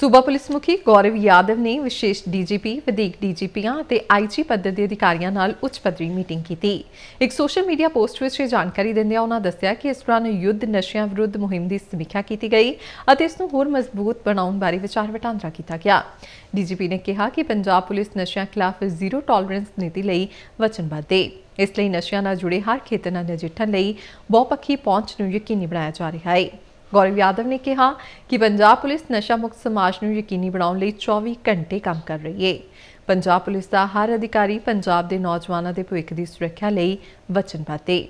ਸੂਬਾ ਪੁਲਿਸ ਮੁਖੀ ਗੌਰਵ ਯਾਦਵ ਨੇ ਵਿਸ਼ੇਸ਼ ਡੀਜੀਪੀ, ਵਧੀਕ ਡੀਜੀਪੀਆਂ ਅਤੇ ਆਈਜੀ ਪੱਧਰ ਦੇ ਅਧਿਕਾਰੀਆਂ ਨਾਲ ਉੱਚ ਪੱਧਰੀ ਮੀਟਿੰਗ ਕੀਤੀ। ਇੱਕ ਸੋਸ਼ਲ ਮੀਡੀਆ ਪੋਸਟ ਵਿੱਚ ਇਹ ਜਾਣਕਾਰੀ ਦਿੰਦਿਆਂ ਉਹਨਾਂ ਦੱਸਿਆ ਕਿ ਇਸ ਦੌਰਾਨ ਯੁੱਧ ਨਸ਼ਿਆਂ ਵਿਰੁੱਧ ਮੁਹਿੰਮ ਦੀ ਸਮੀਖਿਆ ਕੀਤੀ ਗਈ ਅਤੇ ਇਸ ਨੂੰ ਹੋਰ ਮਜ਼ਬੂਤ ਬਣਾਉਣ ਬਾਰੇ ਵਿਚਾਰ ਵਟਾਂਦਰਾ ਕੀਤਾ ਗਿਆ। ਡੀਜੀਪੀ ਨੇ ਕਿਹਾ ਕਿ ਪੰਜਾਬ ਪੁਲਿਸ ਨਸ਼ਿਆਂ ਖਿਲਾਫ ਜ਼ੀਰੋ ਟੋਲਰੈਂਸ ਨੀਤੀ ਲਈ ਵਚਨਬੱਧ ਹੈ ਇਸ ਲਈ ਨਸ਼ਿਆਂ ਨਾਲ ਜੁੜੇ ਹਰ ਖੇਤਰ ਨਾਲ ਨਜਿੱਠਣ ਲਈ ਬਹੁਪੱਖੀ ਪਹੁੰਚ ਨੂੰ ਯਕੀਨੀ ਬਣਾਇਆ ਜਾ ਰਿਹਾ ਹੈ ਗੌਰਵ ਯਾਦਵ ਨੇ ਕਿਹਾ ਕਿ ਪੰਜਾਬ ਪੁਲਿਸ ਨਸ਼ਾ ਮੁਕਤ ਸਮਾਜ ਨੂੰ ਯਕੀਨੀ ਬਣਾਉਣ ਲਈ 24 ਘੰਟੇ ਕੰਮ ਕਰ ਰਹੀ ਹੈ ਪੰਜਾਬ ਪੁਲਿਸ ਦਾ ਹਰ ਅਧਿਕਾਰੀ ਪੰਜਾਬ ਦੇ ਨੌਜਵਾਨਾਂ ਦੇ ਭਵਿੱਖ ਦੀ ਸੁਰੱਖਿਆ ਲਈ ਵਚਨਬੱਧ ਹੈ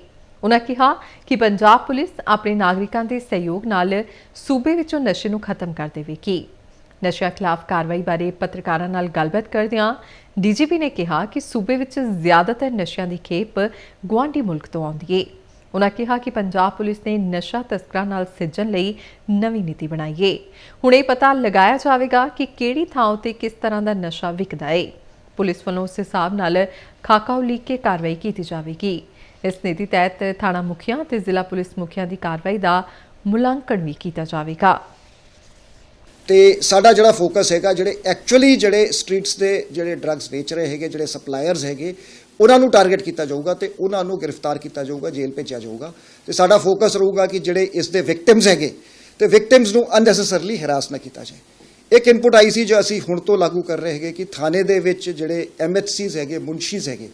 ਉਨ੍ਹਾਂ ਕਿਹਾ ਕਿ ਪੰਜਾਬ ਪੁਲਿਸ ਆਪਣੇ ਨਾਗਰਿਕਾਂ ਦੇ ਸਹਿਯੋਗ ਨਾਲ ਸੂਬੇ ਵਿੱਚੋਂ ਨਸ਼ੇ ਨੂੰ ਖਤਮ ਕਰ ਦੇਵੇਗੀ ਨਸ਼ਿਆਂ ਖਿਲਾਫ ਕਾਰਵਾਈ ਬਾਰੇ ਪੱਤਰਕਾਰਾਂ ਨਾਲ ਗੱਲਬਾਤ ਕਰਦਿਆਂ ਡੀਜੀਪੀ ਨੇ ਕਿਹਾ ਕਿ ਸੂਬੇ ਵਿੱਚ ਜ਼ਿਆਦਾਤਰ ਨਸ਼ਿਆਂ ਦੀ ਖੇਪ ਗੁਆਂਢੀ ਮੁਲਕ ਤੋਂ ਆਉਂਦੀ ਹੈ ਉਨ੍ਹਾਂ ਕਿਹਾ ਕਿ ਪੰਜਾਬ ਪੁਲਿਸ ਨੇ ਨਸ਼ਾ ਤਸਕਰਾਂ ਨਾਲ ਸਿੱਝਣ ਲਈ ਨਵੀਂ ਨੀਤੀ ਬਣਾਈ ਹੈ ਹੁਣ ਇਹ ਪਤਾ ਲਗਾਇਆ ਜਾਵੇਗਾ ਕਿ ਕਿਹੜੀ ਥਾਂ ਉਤੇ ਕਿਸ ਤਰ੍ਹਾਂ ਦਾ ਨਸ਼ਾ ਵਿਕਦਾ ਏ। ਪੁਲਿਸ ਵੱਲੋਂ ਉਸ ਹਿਸਾਬ ਨਾਲ ਖਾਕਾ ਉਲੀਕ ਕੇ ਕਾਰਵਾਈ ਕੀਤੀ ਜਾਵੇਗੀ। ਇਸ ਨੀਤੀ ਤਹਿਤ ਥਾਣਾ ਮੁਖੀਆਂ ਤੇ ਜ਼ਿਲ੍ਹਾ ਪੁਲਿਸ ਮੁਖੀਆਂ ਦੀ ਕਾਰਵਾਈ ਦਾ ਮੁਲਾਂਕਣ ਵੀ ਕੀਤਾ ਜਾਵੇਗਾ। ਤੇ ਸਾਡਾ ਜਿਹੜਾ ਫੋਕਸ ਹੈਗਾ, ਜਿਹੜੇ ਐਕਚੁਅਲੀ ਜਿਹੜੇ ਸਟਰੀਟਸ ਦੇ ਜਿਹੜੇ ਡਰੱਗਸ ਵੇਚ ਰਹੇ ਹੈਗੇ, ਜਿਹੜੇ ਸਪਲਾਇਰਸ ਹੈਗੇ ਉਹਨਾਂ ਨੂੰ ਟਾਰਗੇਟ ਕੀਤਾ ਜਾਊਗਾ ਤੇ ਉਹਨਾਂ ਨੂੰ ਗ੍ਰਿਫਤਾਰ ਕੀਤਾ ਜਾਊਗਾ, ਜੇਲ੍ਹ ਭੇਜਿਆ ਜਾਊਗਾ। ਤੇ ਸਾਡਾ ਫੋਕਸ ਰਹੂਗਾ ਕਿ ਜਿਹੜੇ ਇਸ ਦੇ ਵਿਕਟਿਮਸ ਹੈਗੇ, ਤੇ ਵਿਕਟਿਮਸ ਨੂੰ ਅਨਨੈਸੈਸਰਲੀ ਹਰਾਸ ਨਾ ਕੀਤਾ ਜਾਏ। ਇੱਕ ਇਨਪੁਟ ਆਈ ਸੀ ਜੋ ਅਸੀਂ ਹੁਣ ਤੋਂ ਲਾਗੂ ਕਰ ਰਹੇ ਹੈਗੇ ਕਿ ਥਾਣੇ ਦੇ ਵਿੱਚ ਜਿਹੜੇ ਐਮਐਚਸੀਜ਼ ਹੈਗੇ, ਮੁਨਸ਼ੀਜ਼ ਹੈਗੇ,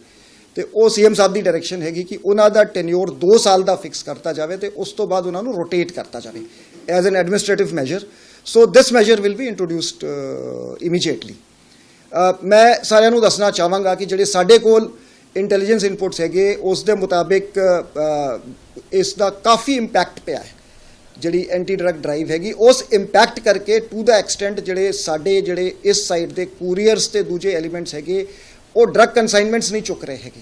ਤੇ ਉਹ ਸੀਐਮ ਸਾਹਿਬ ਦੀ ਡਾਇਰੈਕਸ਼ਨ ਹੈਗੀ ਕਿ ਉਹਨਾਂ ਦਾ ਟੈਨਿਓਰ 2 ਸਾਲ ਦਾ ਫਿਕਸ ਕਰਤਾ ਜਾਵੇ ਤੇ ਉਸ ਤੋਂ ਬਾਅਦ ਉਹਨਾਂ ਨੂੰ ਰੋਟੇਟ ਕਰਤਾ ਜਾਵੇ as an administrative measure so this measure will be introduced immediately ਮੈਂ ਸਾਰਿਆਂ ਨੂੰ ਦੱਸਣਾ ਚਾਹਾਂਗਾ ਕਿ ਜਿਹੜੇ ਸਾਡੇ ਕੋਲ ਇੰਟੈਲੀਜੈਂਸ ਇਨਪੁਟਸ ਹੈਗੇ ਉਸ ਦੇ ਮੁਤਾਬਿਕ ਇਸ ਦਾ ਕਾਫੀ ਇੰਪੈਕਟ ਪਿਆ ਹੈ। ਜਿਹੜੀ ਐਂਟੀ ਡਰੱਗ ਡਰਾਈਵ ਹੈਗੀ, ਉਸ ਇੰਪੈਕਟ ਕਰਕੇ ਟੂ ਦਾ ਐਕਸਟੈਂਟ ਜਿਹੜੇ ਸਾਡੇ ਜਿਹੜੇ ਇਸ ਸਾਈਡ ਦੇ ਕੂਰੀਅਰਸ ਤੇ ਦੂਜੇ ਐਲੀਮੈਂਟਸ ਹੈਗੇ, ਉਹ ਡਰੱਗ ਕਨਸਾਈਨਮੈਂਟਸ ਨਹੀਂ ਚੁੱਕ ਰਹੇ ਹੈਗੇ।